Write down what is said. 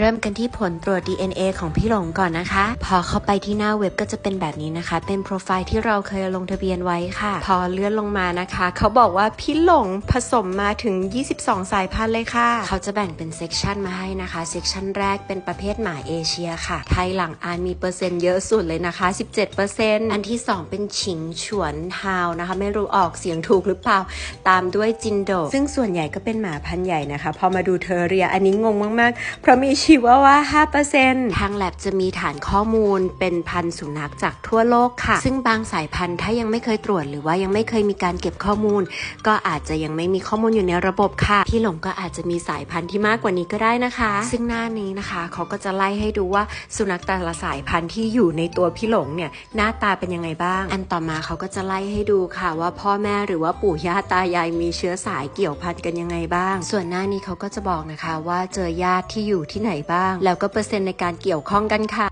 เริ่มกันที่ผลตรวจ DNA ของพี่หลงก่อนนะคะ พอเข้าไปที่หน้าเว็บก็จะเป็นแบบนี้นะคะ เป็นโปรไฟล์ที่เราเคยลงทะเบียนไว้ค่ะ พอเลื่อนลงมานะคะ เขาบอกว่าพี่หลงผสมมาถึง 22 สายพันธุ์เลยค่ะ เขาจะแบ่งเป็นเซกชันมาให้นะคะ เซกชันแรกเป็นประเภทหมาเอเชียค่ะ ไทยหลังอานมีเปอร์เซ็นต์เยอะสุดเลยนะคะ 17%อันที่ 2 เป็นฉิงฉวนฮาวนะคะ ไม่รู้ออกเสียงถูกหรือเปล่า ตามด้วยจินโด ซึ่งส่วนใหญ่ก็เป็นหมาพันธุ์ใหญ่นะคะ พอมาดูเทอเรีย อันนี้งงมากๆ เพราะมีชีวาว่า5%ทางแลบจะมีฐานข้อมูลเป็นพันสุนัขจากทั่วโลกค่ะ ซึ่งบางสายพันธุ์ถ้ายังไม่เคยตรวจหรือว่ายังไม่เคยมีการเก็บข้อมูล ก็อาจจะยังไม่มีข้อมูลอยู่ในระบบค่ะพี่หลงก็อาจจะมีสายพันธุ์ที่มากกว่านี้ก็ได้นะคะ ซึ่งหน้านี้นะคะเขาก็จะไล่ให้ดูว่าสุนัขแต่ละสายพันธุ์ที่อยู่ในตัวพี่หลงเนี่ยหน้าตาเป็นยังไงบ้าง อันต่อมาเขาก็จะไล่ให้ดูค่ะว่าพ่อแม่หรือว่าปู่ย่าตายายมีเชื้อสายเกี่ยวพันกันยังไงบ้าง ส่วนหน้านี้เขาก็จะบอกนะคะว่าเจอญาติที่อยู่ที่ไหนบ้าง แล้วก็เปอร์เซ็นต์ในการเกี่ยวข้องกันค่ะ